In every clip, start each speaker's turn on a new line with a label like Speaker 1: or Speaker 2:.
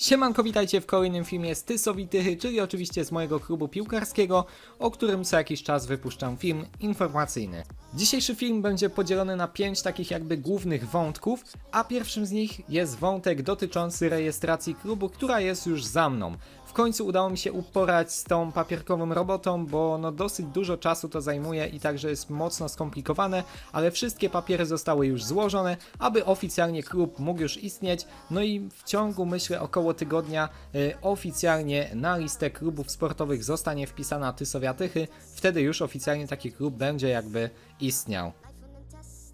Speaker 1: Siemanko, witajcie w kolejnym filmie z Tysowi Tychy, czyli oczywiście z mojego klubu piłkarskiego, o którym co jakiś czas wypuszczam film informacyjny. Dzisiejszy film będzie podzielony na pięć takich jakby głównych wątków, a pierwszym z nich jest wątek dotyczący rejestracji klubu, która jest już za mną. W końcu udało mi się uporać z tą papierkową robotą, bo no dosyć dużo czasu to zajmuje i także jest mocno skomplikowane, ale wszystkie papiery zostały już złożone, aby oficjalnie klub mógł już istnieć. No i w ciągu myślę około tygodnia y, oficjalnie na listę klubów sportowych zostanie wpisana Tysowia Tychy. Wtedy już oficjalnie taki klub będzie jakby istniał.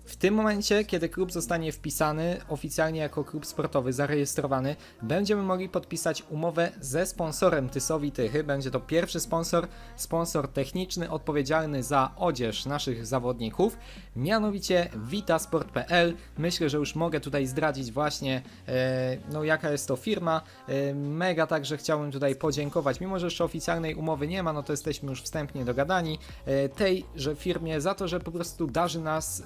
Speaker 1: W tym momencie, kiedy klub zostanie wpisany oficjalnie jako klub sportowy, zarejestrowany, będziemy mogli podpisać umowę ze sponsorem Tysowi Tychy. Będzie to pierwszy sponsor, sponsor techniczny odpowiedzialny za odzież naszych zawodników, mianowicie Vitasport.pl. Myślę, że już mogę tutaj zdradzić właśnie, e, no jaka jest to firma. E, mega także chciałbym tutaj podziękować, mimo że jeszcze oficjalnej umowy nie ma, no to jesteśmy już wstępnie dogadani, e, tejże firmie za to, że po prostu darzy nas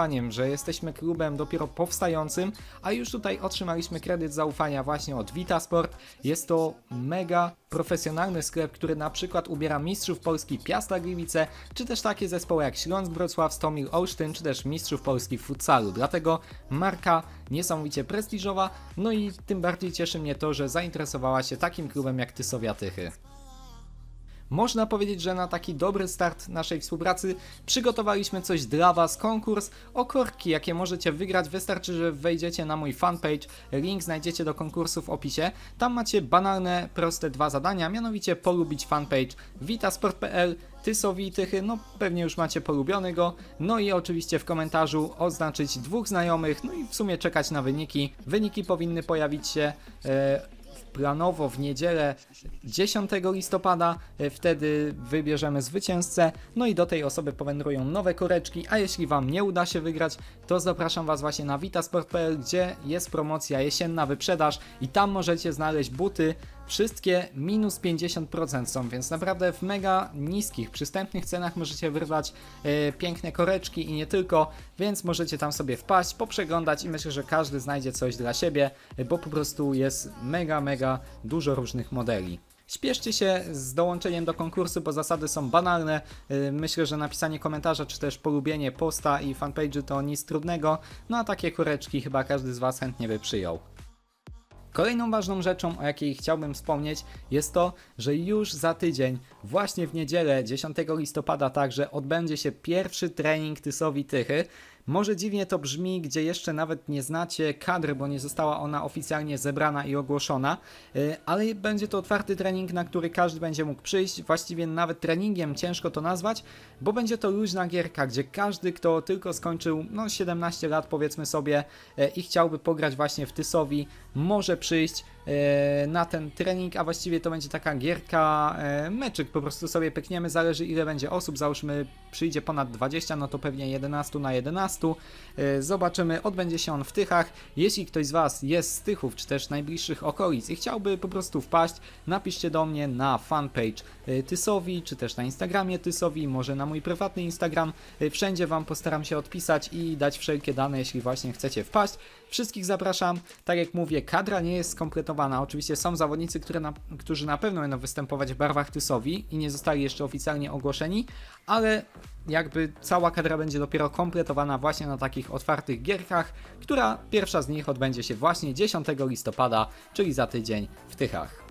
Speaker 1: zaufaniem, że jesteśmy klubem dopiero powstającym, a już tutaj otrzymaliśmy kredyt zaufania właśnie od Vitasport. Jest to mega profesjonalny sklep, który na przykład ubiera mistrzów Polski Piasta Gliwice, czy też takie zespoły jak Śląsk Wrocław, Stomil Olsztyn, czy też mistrzów Polski w futsalu. Dlatego marka niesamowicie prestiżowa, no i tym bardziej cieszy mnie to, że zainteresowała się takim klubem jak Tysowia Tychy. Można powiedzieć, że na taki dobry start naszej współpracy przygotowaliśmy coś dla Was, konkurs o korki, jakie możecie wygrać. Wystarczy, że wejdziecie na mój fanpage, link znajdziecie do konkursu w opisie. Tam macie banalne, proste dwa zadania, mianowicie polubić fanpage vitasport.pl, Tysowi Tychy, no pewnie już macie polubiony go, no i oczywiście w komentarzu oznaczyć dwóch znajomych, no i w sumie czekać na wyniki. Wyniki powinny pojawić się... E, planowo w niedzielę 10 listopada. e, Wtedy wybierzemy zwycięzcę. No i do tej osoby powędrują nowe koreczki. A jeśli Wam nie uda się wygrać, to zapraszam Was właśnie na vitasport.pl, gdzie jest promocja jesienna wyprzedaż i tam możecie znaleźć buty. Wszystkie minus 50% są, więc naprawdę w mega niskich, przystępnych cenach możecie wyrwać e, piękne koreczki i nie tylko, więc możecie tam sobie wpaść, poprzeglądać i myślę, że każdy znajdzie coś dla siebie, e, bo po prostu jest mega, mega dużo różnych modeli. Śpieszcie się z dołączeniem do konkursu, bo zasady są banalne. Yy, Myślę, że napisanie komentarza, czy też polubienie posta i fanpage'u to nic trudnego, no a takie koreczki chyba każdy z Was chętnie by przyjął. Kolejną ważną rzeczą, o jakiej chciałbym wspomnieć, jest to, że już za tydzień, właśnie w niedzielę 10 listopada także odbędzie się pierwszy trening Tysowi Tychy. Może dziwnie to brzmi, gdzie jeszcze nawet nie znacie kadry, bo nie została ona oficjalnie zebrana i ogłoszona, yy, ale będzie to otwarty trening, na który każdy będzie mógł przyjść. Właściwie nawet treningiem ciężko to nazwać, bo będzie to luźna gierka, gdzie każdy, kto tylko skończył no, 17 lat, powiedzmy sobie, e, i chciałby pograć właśnie w Tysowi, może przyjść na ten trening, a właściwie to będzie taka gierka, e, meczyk, po prostu sobie pykniemy, zależy ile będzie osób, załóżmy przyjdzie ponad 20, no to pewnie 11 na 11, E, zobaczymy, odbędzie się on w Tychach, jeśli ktoś z Was jest z Tychów, czy też najbliższych okolic i chciałby po prostu wpaść, napiszcie do mnie na fanpage e, Tysowi, czy też na Instagramie Tysowi, może na mój prywatny Instagram, E, wszędzie Wam postaram się odpisać i dać wszelkie dane, jeśli właśnie chcecie wpaść. Wszystkich zapraszam. Tak jak mówię, kadra nie jest skompletowana. Oczywiście są zawodnicy, które na, którzy na pewno będą występować w barwach Tysowi i nie zostali jeszcze oficjalnie ogłoszeni, ale jakby cała kadra będzie dopiero kompletowana właśnie na takich otwartych gierkach, która pierwsza z nich odbędzie się właśnie 10 listopada, czyli za tydzień w Tychach.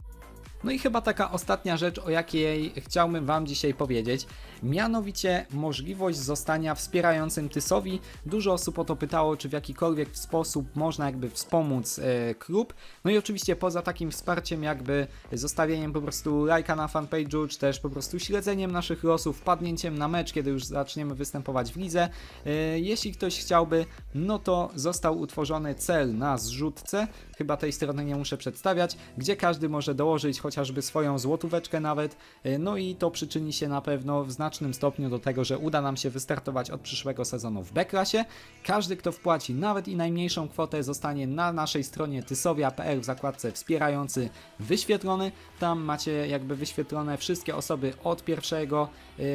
Speaker 1: No i chyba taka ostatnia rzecz, o jakiej chciałbym Wam dzisiaj powiedzieć, mianowicie możliwość zostania wspierającym Tysowi. Dużo osób o to pytało, czy w jakikolwiek sposób można jakby wspomóc e, klub. No i oczywiście poza takim wsparciem, jakby zostawieniem po prostu lajka na fanpage'u, czy też po prostu śledzeniem naszych losów, wpadnięciem na mecz, kiedy już zaczniemy występować w lidze. E, jeśli ktoś chciałby, no to został utworzony cel na zrzutce, chyba tej strony nie muszę przedstawiać, gdzie każdy może dołożyć chociażby swoją złotóweczkę nawet, y, no i to przyczyni się na pewno w znacznym stopniu do tego, że uda nam się wystartować od przyszłego sezonu w B-klasie. Każdy, kto wpłaci nawet i najmniejszą kwotę zostanie na naszej stronie tysowia.pl w zakładce wspierający wyświetlony. Tam macie jakby wyświetlone wszystkie osoby od pierwszego, yy,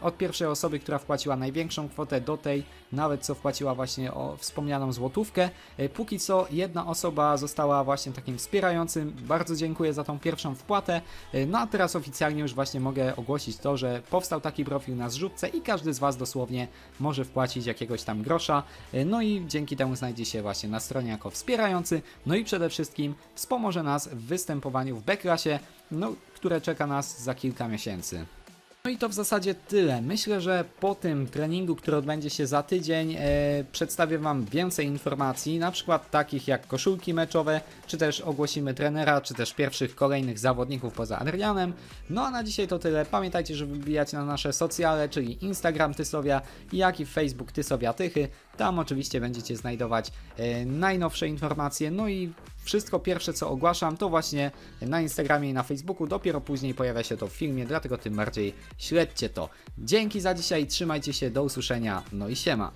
Speaker 1: od pierwszej osoby, która wpłaciła największą kwotę do tej, nawet co wpłaciła właśnie o wspomnianą złotówkę. Yy, póki co jedna osoba została właśnie takim wspierającym. Bardzo dziękuję za tą pierwszą wpłatę. Yy, no a teraz oficjalnie już właśnie mogę ogłosić to, że powstał taki profil na zrzutce i każdy z Was dosłownie może wpłacić jakiegoś tam grosza. Yy, No i dzięki temu znajdzie się właśnie na stronie jako wspierający. No i przede wszystkim wspomoże nas w występowaniu w B-klasie, no, które czeka nas za kilka miesięcy. No i to w zasadzie tyle. Myślę, że po tym treningu, który odbędzie się za tydzień, e, przedstawię Wam więcej informacji, na przykład takich jak koszulki meczowe, czy też ogłosimy trenera, czy też pierwszych kolejnych zawodników poza Adrianem. No a na dzisiaj to tyle. Pamiętajcie, żeby wbijać na nasze socjale, czyli Instagram Tysowia, jak i Facebook Tysowia Tychy. Tam oczywiście będziecie znajdować e, najnowsze informacje, no i wszystko pierwsze co ogłaszam to właśnie na Instagramie i na Facebooku, dopiero później pojawia się to w filmie, dlatego tym bardziej śledźcie to. Dzięki za dzisiaj, trzymajcie się, do usłyszenia, no i siema.